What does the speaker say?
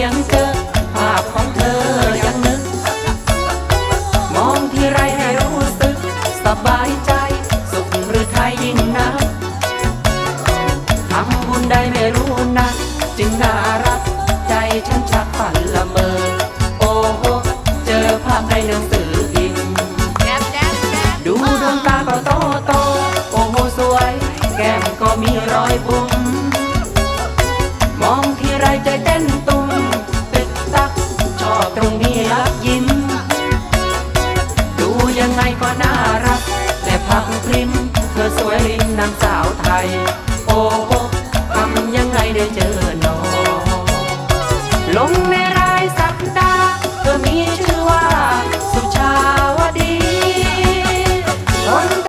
สียงเกอภาพของเธอยังนึก มองที่ไรให้รู้สึก สบายใจ สุขหรือไทยยิ่งนักทำบุญได้ไม่รู้นัก จึงน่ารัก ใจฉันชักฝันละเมอ โอ้โห เจอภาพในหนังสือพิดูดวงตาก็โตโต โอ้สวย แก้มก็มีรอยบุ๋มมองที่ไรใจเต้นตัวังไงก็น่ารัก และพักพริม เธอสวยรินนางสาวไทย โอ้ทำยังไงได้เจอน้องลงใน